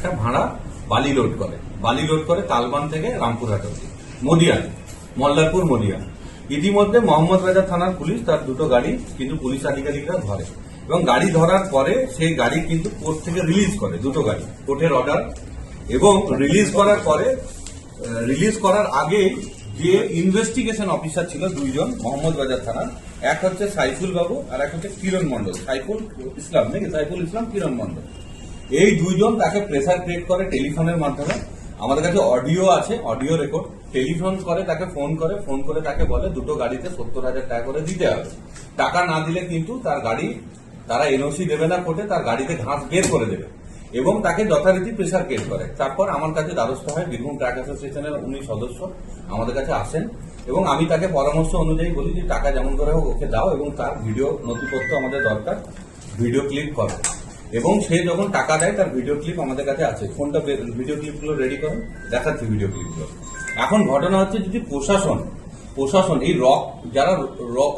একটা ভাড়া বালি লোড করে। বালি লোড করে তালবান থেকে রামপুরহাট অব্দি মদিয়ান মল্লারপুর মদিয়ান ইতিমধ্যে মোহাম্মদ রাজা থানার পুলিশ তার দুটো গাড়ি কিন্তু পুলিশ আধিকারিকরা ধরে এবং গাড়ি ধরার পরে সেই গাড়ি কিন্তু কোর্ট থেকে রিলিজ করে, দুটো গাড়ি। কোর্টের অর্ডার এবং রিলিজ করার পরে রিলিজ করার আগে যে ইনভেস্টিগেশন অফিসার ছিল দুইজন, মোহাম্মদ বাজার থানার, এক হচ্ছে সাইফুল বাবু আর এক হচ্ছে কিরণ মন্ডল সাইফুল ইসলাম নাকি? সাইফুল ইসলাম, কিরণ মন্ডল এই দুইজন তাকে প্রেসার ক্রিয়েট করে টেলিফোনের মাধ্যমে। আমাদের কাছে অডিও আছে অডিও রেকর্ড টেলিফোন করে, তাকে ফোন করে ফোন করে তাকে বলে, দুটো গাড়িতে সত্তর হাজার টাকা করে দিতে হবে। টাকা না দিলে কিন্তু তার গাড়ি, তারা এনওসি দেবে না কোর্টে, তার গাড়িতে ঘাস বের করে দেবে। এবং তাকে যথারীতি প্রেসার ক্রিয়েট করে। তারপর আমার কাছে দ্বারস্থ হয় বীরভূম ট্রাক অ্যাসোসিয়েশনের উনি সদস্য, আমাদের কাছে আসেন। এবং আমি তাকে পরামর্শ অনুযায়ী বলি যে, টাকা যেমন করে হোক ওকে দাও এবং তার ভিডিও নথিপত্র আমাদের দরকার। ভিডিও ক্লিপ করো। এবং সে যখন টাকা দেয়, তার ভিডিও ক্লিপ আমাদের কাছে আছে। ফোনটা ভিডিও ক্লিপগুলো রেডি করো, দেখাচ্ছি ভিডিও ক্লিপগুলো এখন ঘটনা হচ্ছে যদি প্রশাসন প্রশাসন, এই রক, যারা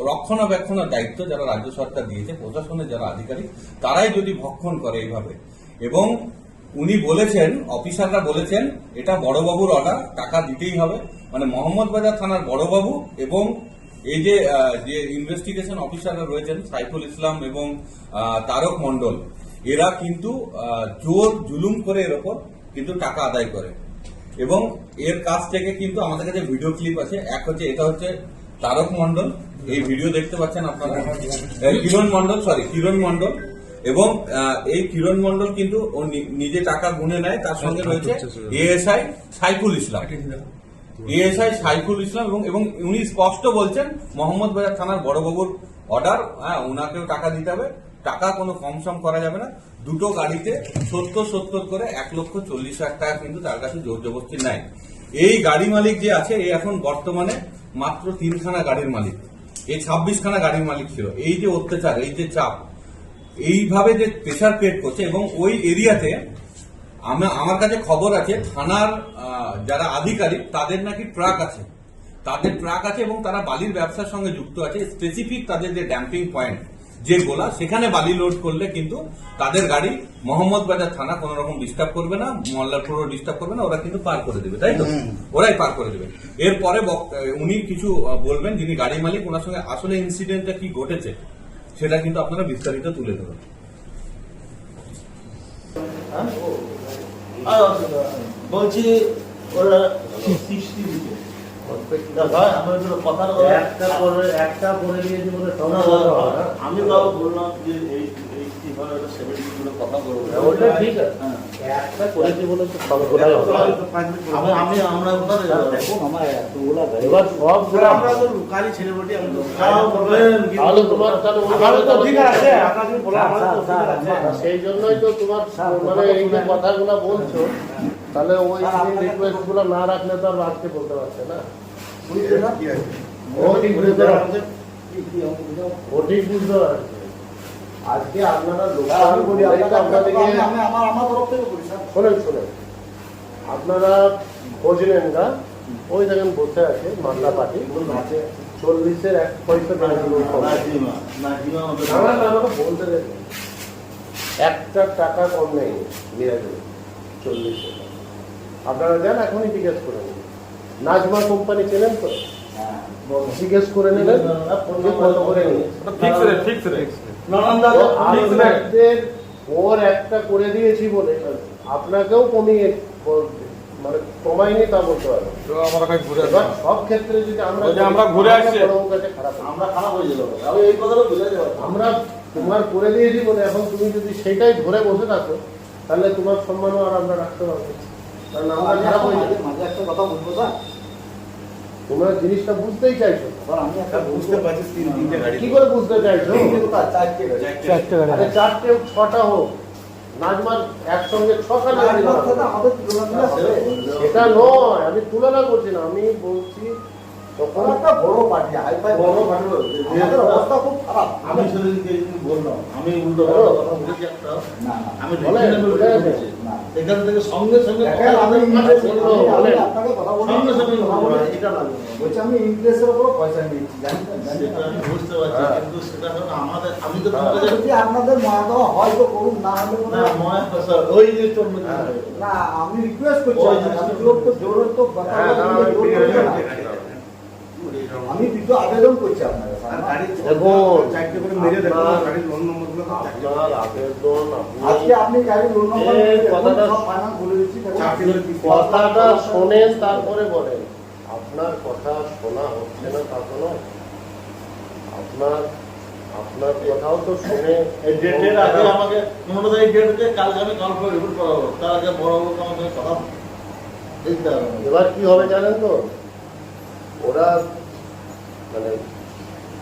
রক্ষণাবেক্ষণের দায়িত্ব যারা রাজ্য সরকার দিয়েছে, প্রশাসনের যারা আধিকারিক, তারাই যদি ভক্ষণ করে এইভাবে। এবং উনি বলেছেন, অফিসাররা বলেছেন, এটা বড়বাবুর অর্ডার টাকা দিতেই হবে। মানে মোহাম্মদ বাজার থানার বড়বাবু এবং এই যে যে ইনভেস্টিগেশন অফিসাররা রয়েছেন, সাইফুল ইসলাম এবং তারক মন্ডল এরা কিন্তু জোর জুলুম করে এর ওপর কিন্তু টাকা আদায় করে। এবং এর কাছ থেকে কিন্তু আমাদের কাছে ভিডিও ক্লিপ আছে। এক হচ্ছে এটা হচ্ছে তারক মন্ডল এই ভিডিও দেখতে পাচ্ছেন আপনারা? কিরণ মন্ডল সরি কিরণ মন্ডল এবং এই কিরণ মন্ডল কিন্তু ও নিজে টাকা গুনে নেয়। তার সঙ্গে রয়েছে এএসআই সাইফুল ইসলাম। এএসআই সাইফুল ইসলাম এবং এবং উনি স্পষ্ট বলছেন মোহাম্মদ বাজার থানার বড়বাবুর অর্ডার হ্যাঁ ওনাকেও টাকা দিতে হবে। টাকা কোনো কম সম করা যাবে না। দুটো গাড়িতে সত্তর সত্তর করে এক লক্ষ চল্লিশ হাজার টাকা কিন্তু তার কাছে জোর জবস্তি নাই। এই গাড়ি মালিক যে আছে এই এখন বর্তমানে মাত্র তিনখানা গাড়ির মালিক। এই ছাব্বিশখানা গাড়ির মালিক ছিল। এই যে অত্যাচার, এই যে চাপ, এইভাবে যে প্রেশার ক্রিয়েট করছে এবং ওই এরিয়াতে আমার কাছে খবর আছে, থানার যারা আধিকারিক, তাদের নাকি ট্রাক আছে। তাদের ট্রাক আছে এবং তারা বালির ব্যবসার সঙ্গে যুক্ত আছে। স্পেসিফিক তাদের যে ড্যাম্পিং পয়েন্ট যে গোলা সেখানে বালি লোড করলে কিন্তু তাদের গাড়ি মোহাম্মদ বাজার থানা কোনো রকম ডিস্টার্ব করবে না মল্লারপুরও ডিস্টার্ব করবে না ওরা কিন্তু পার করে দেবে তাই তো? ওরাই পার করে দেবে। এরপরে উনি কিছু বলবেন যিনি গাড়ি মালিক ওনার সঙ্গে আসলে ইনসিডেন্টটা কি ঘটেছে সেটা কিন্তু আপনারা বিস্তারিত তুলে ধরুন। বলছি ওরা আমি বললাম যে এই সেই জন্যই তো তোমার মানে এই যে কথাগুলো বলছো তাহলে ওই রিকোয়েস্টগুলো না রাখলে তো আর আজকে বলতে পারছে না। আজকে আপনারা শোনেন আপনারা না ওই দেখেন বসে আছে মামলা পার্টি চল্লিশের এক পয়সা বলতে একটা টাকা কম নেই চল্লিশে আপনারা যান, এখনই জিজ্ঞেস করে নিন নাজমা কোম্পানি চেনেন তো? জিজ্ঞেস করে নেবেন। কত করে ওর একটা করে দিয়েছি বলে। আপনাকেও কমিয়ে মানে কমাইনি তা বলতে পারব। সব ক্ষেত্রে যদি আমরা আমরা ঘুরে আসছি। বড়বাবুর কাছে খারাপ হবে। আমরা খারাপ হয়ে যাব। আমি এই কথাটা বুঝে যাব আমরা তোমার করে দিয়েছি বলে এখন তুমি যদি সেটাই ধরে বসে থাকো তাহলে তোমার সম্মানও আর আমরা রাখতে পারব মাঝে একটা কথা বলব স্যার? তোমরা জিনিসটা বুঝতেই চাইছো। আমি একটা বুঝতে পারছি তিন তিনটে গাড়ি কি করে বুঝতে চাইছো? চারটে গাড়ি। চারটে হোক, ছটা হোক নাজমার একসঙ্গে ছখানা গাড়ি। আমাদের তুলনা সেটা নয় আমি তুলনা করছি না আমি বলছি তখন একটা বড় পার্টি হাই ফাই বড় পাঠক আমাদের অবস্থা খুব খারাপ আমি সেদিনকে বললাম আমি উল্টো কথা বলেছি একটা না না আমি বলেন, reasonable বলেন। বলেছি। না এখান থেকে সঙ্গে সঙ্গে আমি ইন্টারেস্ট বলল, বলেন। আপনাকে কথা বলি সঙ্গে সঙ্গে কথা বলি এটা লাগবে বলছি আমি ইন্টারেস্টের উপর পয়সা নিচ্ছি জানেন তো? জানেন সেটা তো? আমি বুঝতে পারছি। কিন্তু সেটা হলো আমাদের আমি তো হ্যাঁ। যদি আপনাদের দেওয়া হয় তো করুন না হলে না মনে হয় ওই হ্যাঁ। না আমি রিকোয়েস্ট করছি আমি জিনিসটা- তো জোর তো কথা হ্যাঁ, বলতে না, গেলে জোর আমি আবেদন করছি আপনার- কথাটা- শোনেন তারপরে বলেন। আপনার কথা শোনা হচ্ছে না তা তো নয়। আপনার আপনার কথাও তো শুনে এই ডেটের আগে আমাকে পনেরো তারিখ ডেটে কালকে আমি কল রিপোর্ট করাবো তার আগে বড় বড় আমার কথা এবার কি হবে জানেন তো? ওরা মানে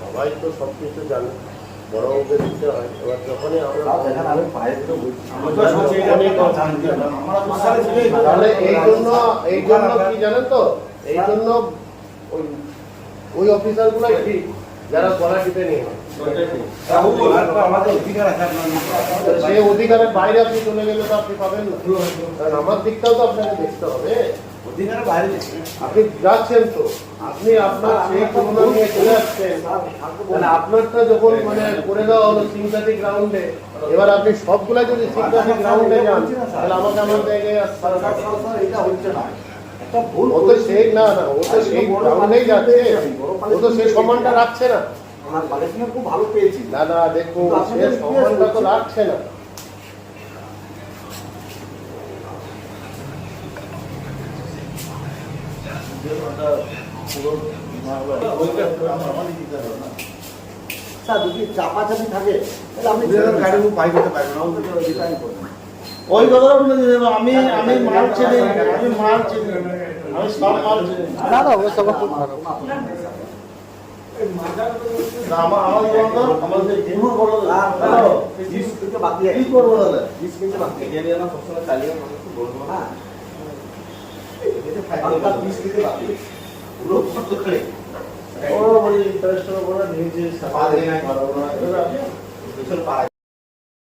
সবাই তো সব কিছু জানে বড় দিতে হয়। এবার যখনই আমরা এই জন্য এই জন্য কি জানেন তো? এই জন্য ওই ওই অফিসারগুলাই ঠিক যারা গলা টিপে নিয়ে সেই অধিকারের বাইরে আপনি চলে গেলে তো আপনি পাবেন না। কারণ আমার দিকটাও তো আপনাকে দেখতে হবে। অধিকারের বাইরে আপনি যাচ্ছেন তো। আপনি আপনার সেই তুলনা নিয়ে চলে আসছেন। মানে আপনারটা যখন মানে করে দেওয়া হলো গ্রাউন্ডে এবার আপনি সবগুলা যদি গ্রাউন্ডে যান তাহলে আমাকে আমার জায়গায় এটা হচ্ছে না। ভুল ও তো সেই না না ও তো সেই গ্রাউন্ডেই যাচ্ছে। ও তো সেই সম্মানটা রাখছে না। খুব ভালো পেয়েছি। না না দেখুন সে সম্মানটা তো রাখছে না যে ওটা পুরো না হবে, ওইটা পুরো আমার আমারই দিতে হবে না। স্যার যদি চাপাচাপি থাকে তাহলে আপনি গাড়ি পাই করতে পারবে না ওই কথাটা বলে দিতে আমি আমি মারছি না আমি মারছি না আমি সব মারছি না। না না ওই সব খুব ভালো না, আমার আমার বলতো আমার যে বড় বাকি কি করব দাদা বিশ মিনিটে বাকি হ্যাঁ হালকা বিশ মিনিটে বাকি পুরো কত করে ও বলি ইন্টারেস্টের উপরে নিয়েছে পা দিয়ে